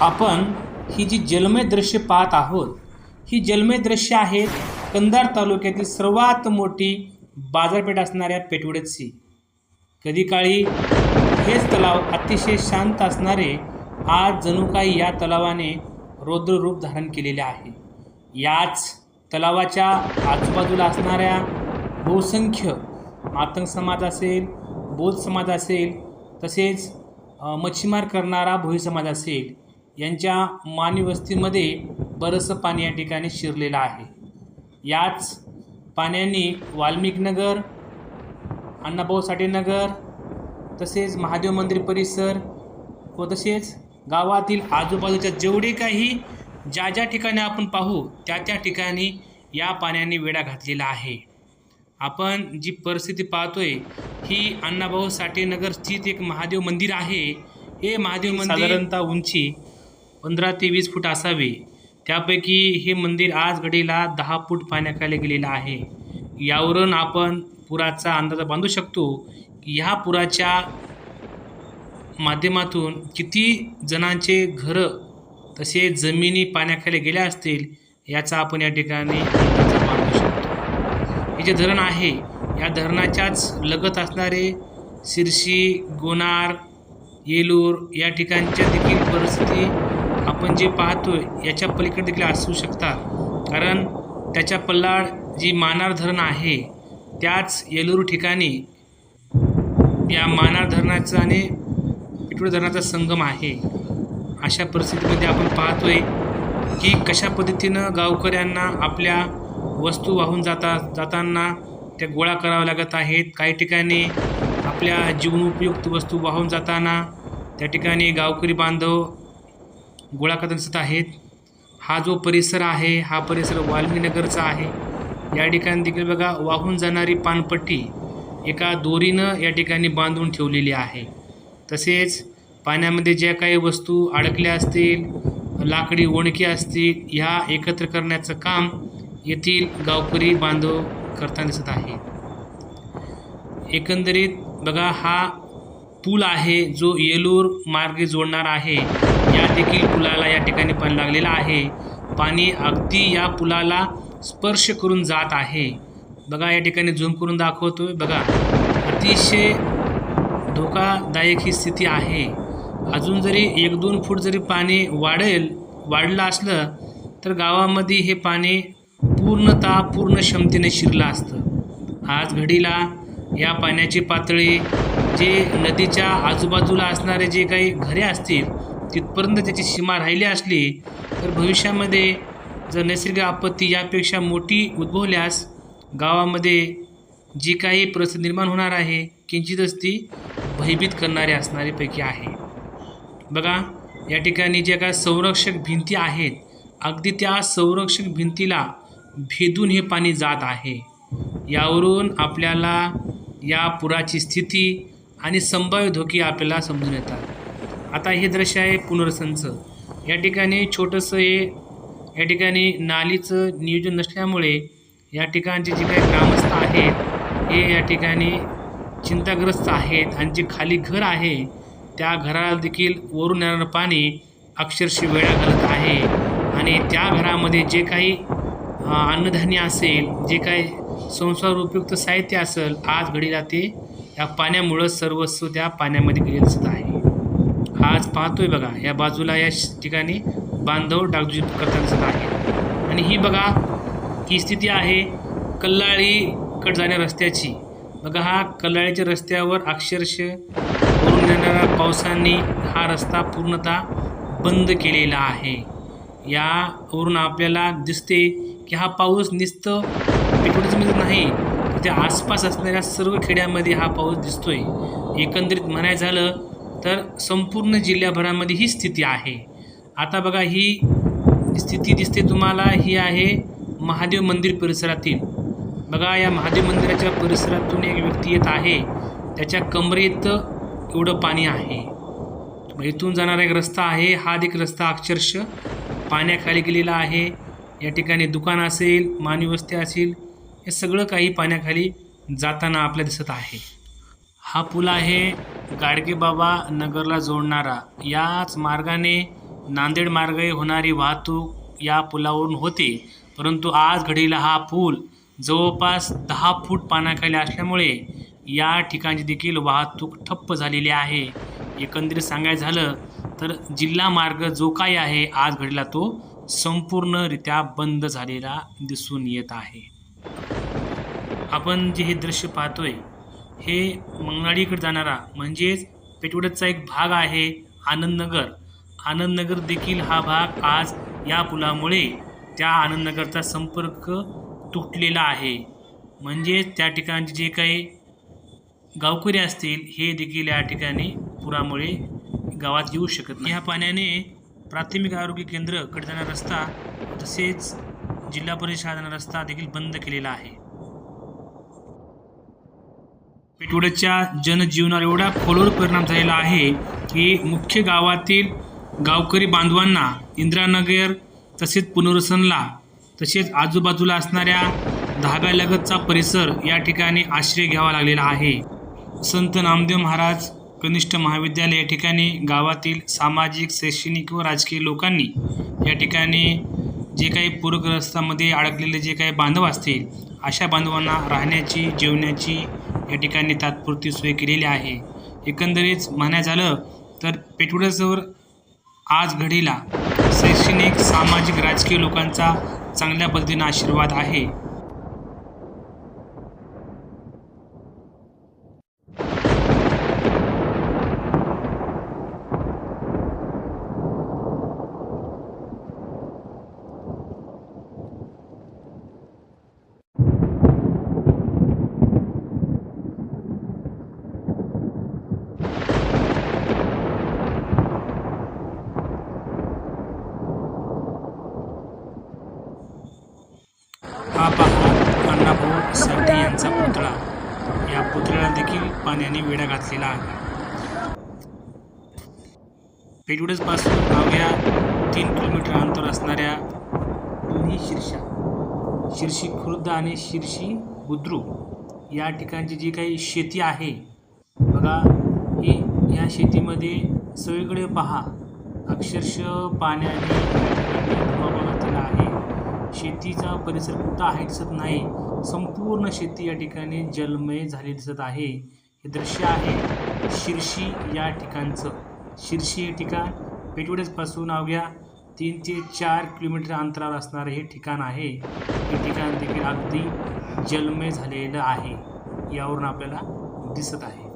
आपण ही जी जलमय दृश्य पाहत आहोत ही जलमय दृश्य आहेत कंधार तालुक्यातील सर्वात मोठी बाजारपेठ असणाऱ्या पेठवडतची कधी काळी हेच तलाव अतिशय शांत असणारे आज जणू काही या तलावाने रौद्र रूप धारण केलेले आहे. याच तलावाच्या आजूबाजूला असणाऱ्या बहुसंख्य मातंग समाज असेल बौद्ध समाज असेल तसेच मच्छीमार करणारा भोई समाज असेल यांच्या मानवस्तीमध्ये बरंचसं पाणी या ठिकाणी शिरलेलं आहे. याच पाण्याने वाल्मिकनगर अण्णाभाऊ साठे नगर तसेच महादेव मंदिर परिसर व तसेच गावातील आजूबाजूच्या जेवढे काही ज्या ज्या ठिकाणी आपण पाहू त्या त्या ठिकाणी या पाण्याने वेढा घातलेला आहे. आपण जी परिस्थिती पाहतोय ही अण्णाभाऊ साठे नगर स्थित एक महादेव मंदिर आहे. हे महादेव मंदिर साधारणतः उंची पंधरा ते वीस फूट असावे. त्यापैकी हे मंदिर आज घडीला दहा फूट पाण्याखाली गेलेलं आहे. यावरून आपण पुराचा अंदाज बांधू शकतो की ह्या पुराच्या माध्यमातून किती जणांचे घरं तसे जमिनी पाण्याखाली गेल्या असतील याचा आपण या ठिकाणी अंदाज बांधू शकतो. हे जे धरण आहे या धरणाच्याच लगत असणारे शिरशी गोनार येलूर या ठिकाणच्या देखील परिस्थिती आपण जे पाहतो याच्या पलीकडे देखील असू शकतात. कारण त्याच्या पल्लाड जी मानार धरण आहे त्याच येलूर ठिकाणी या मानार धरणाचा आणि पिठोड धरणाचा संगम आहे. अशा परिस्थितीमध्ये आपण पाहतोय की कशा पद्धतीनं गावकऱ्यांना आपल्या वस्तू वाहून जाता जाताना त्या गोळा कराव्या लागत आहेत. काही ठिकाणी आपल्या जीवनोपयुक्त वस्तू वाहून जाताना त्या ठिकाणी गावकरी बांधव गोळा करत दिसत आहेत. हा जो परिसर आहे हा परिसर वाल्मीनगरचा आहे. या ठिकाणी देखील बघा वाहून जाणारी पानपट्टी एका दोरीनं या ठिकाणी बांधून ठेवलेली आहे. तसेच पाण्यामध्ये ज्या काही वस्तू अडकल्या असतील लाकडी ओणकी असतील ह्या एकत्र करण्याचं काम येथील गावकरी बांधव करताना दिसत आहे. एकंदरीत बघा हा पूल आहे जो येलूर मार्गे जोडणार आहे. देखील पुलाला या ठिकाणी पाणी लागलेलं आहे. पाणी अगदी या पुलाला स्पर्श करून जात आहे. बघा या ठिकाणी झूम करून दाखवतो बघा अतिशय धोकादायक ही स्थिती आहे. अजून जरी एक दोन फूट जरी पाणी वाढेल वाढलं असलं तर गावामध्ये हे पाणी पूर्णतः पूर्ण क्षमतेने शिरलं असतं. आज घडीला या पाण्याची पातळी जे नदीच्या आजूबाजूला असणारे जे काही घरे असतील तिथपर्यंत त्याची सीमा राहिली असली तर भविष्यामध्ये जर नैसर्गिक आपत्ती यापेक्षा मोठी उद्भवल्यास गावामध्ये जी काही परिस्थिती निर्माण होणार आहे किंचितच ती भयभीत करणारी असणारीपैकी आहे. बघा या ठिकाणी ज्या काही संरक्षक भिंती आहेत अगदी त्या संरक्षक भिंतीला भेदून हे पाणी जात आहे. यावरून आपल्याला या पुराची स्थिती आणि संभाव्य धोके आपल्याला समजून येतात. आता हे दृश्य आहे पुनर्संचं. या ठिकाणी छोटंसं हे या ठिकाणी नालीचं नियोजन नसल्यामुळे या ठिकाणचे जे काही ग्रामस्थ आहेत हे या ठिकाणी चिंताग्रस्त आहेत आणि जे खाली घर आहे त्या घराला देखील वरून येणारं पाणी अक्षरशः वेळा घालत आहे. आणि त्या घरामध्ये जे काही अन्नधान्य असेल जे काही संसार उपयुक्त साहित्य असेल आज घडीला ते या पाण्यामुळं सर्वस्व त्या पाण्यामध्ये गेले दिसत आहे. आज पाहतोय बघा या बाजूला या श- ठिकाणी बांधव डागजू करताना दिसत आहे. आणि ही बघा ही स्थिती आहे कल्लाळीकड जाण्या रस्त्याची. बघा हा कल्लाळीच्या रस्त्यावर अक्षरशः वरून येणाऱ्या पावसाने हा रस्ता पूर्णतः बंद केलेला आहे. यावरून आपल्याला दिसते की हा पाऊस नुसतं मिळत नाही. त्या आसपास असणाऱ्या सर्व खेड्यामध्ये हा पाऊस दिसतोय. एकंदरीत म्हणायचं झालं तर संपूर्ण जिल्ह्याभरामध्ये ही स्थिती आहे. आता बघा ही स्थिती दिसते तुम्हाला. ही आहे महादेव मंदिर परिसरातील. बघा या महादेव मंदिराच्या परिसरातून एक व्यक्ती येत आहे. त्याच्या कमरेत एवढं पाणी आहे. इथून जाणारा एक रस्ता आहे. हा एक रस्ता अक्षरश पाण्याखाली गेलेला आहे. या ठिकाणी दुकान असेल मानवी वस्ती असेल हे सगळं काही पाण्याखाली जाताना आपल्या दिसत आहे. हा पूल आहे गाडगेबाबा नगरला जोडणारा याच मार्गाने नांदेड मार्गे होणारी वाहतूक या पुलावरून होते. परंतु आज घडीला हा पूल जवळपास दहा फूट पाण्याखाली असल्यामुळे या ठिकाणी देखील वाहतूक ठप्प झालेली आहे. एकंदरीत सांगायचं झालं तर जिल्हा मार्ग जो काही आहे आज घडीला तो संपूर्णरित्या बंद झालेला दिसून येत आहे. आपण जे हे दृश्य पाहतोय हे मंगळाडीकडे जाणारा म्हणजेच पेटवड्याचा एक भाग आहे आनंदनगर. आनंदनगर देखील हा भाग आज या पुलामुळे त्या आनंदनगरचा संपर्क तुटलेला आहे. म्हणजेच त्या ठिकाणचे जे काही गावकरी असतील हे देखील या ठिकाणी पुरामुळे गावात येऊ शकत नाही. या पाण्याने प्राथमिक आरोग्य केंद्रकडे जाणारा रस्ता तसेच जिल्हा परिषद जाणारा रस्ता देखील बंद केलेला आहे. पेटवडच्या जनजीवनावर एवढा खोलवर परिणाम झालेला आहे की मुख्य गावातील गावकरी बांधवांना इंदिरानगर तसेच पुनर्वसनला तसेच आजूबाजूला असणाऱ्या धाब्यालगतचा परिसर या ठिकाणी आश्रय घ्यावा लागलेला आहे. संत नामदेव महाराज कनिष्ठ महाविद्यालय या ठिकाणी गावातील सामाजिक शैक्षणिक व राजकीय लोकांनी या ठिकाणी जे काही पूरग्रस्तामध्ये अडकलेले जे काही बांधव असतील अशा बांधवांना राहण्याची जेवण्याची या ठिकाणी तात्पुरती सोय केलेली आहे. एकंदरीत म्हणायचं झालं तर पेटवडसवर आज घडीला शैक्षणिक सामाजिक राजकीय लोकांचा चांगल्या पद्धतीनं आशीर्वाद आहे हा पहा अण्णाभाऊ साठे यांचा पुतळा. या पुतळ्याला देखील पाण्याने वेढा घातलेला आहे. पेटवडसपासून अवघ्या तीन किलोमीटर अंतर असणाऱ्या दोन्ही शिरशा शिरशी खुर्द आणि शिरशी बुद्रुक या ठिकाणची जी काही शेती आहे बघा ही या शेतीमध्ये सगळीकडे पहा. अक्षरशः पाण्याने या ठिकाणी धुमाकूळ घातलेला आहे शेतीचा परिसर कुठं आहे दिसत नाही. संपूर्ण शेती या ठिकाणी जलमय झाली दिसत आहे. हे दृश्य आहे शिरशी या ठिकाणचं. शिरशी हे ठिकाण पेटवडेजपासून अवघ्या तीन ते चार किलोमीटर अंतरावर असणारं हे ठिकाण आहे. हे ठिकाण देखील अगदी जलमय झालेलं आहे. यावरून आपल्याला दिसत आहे.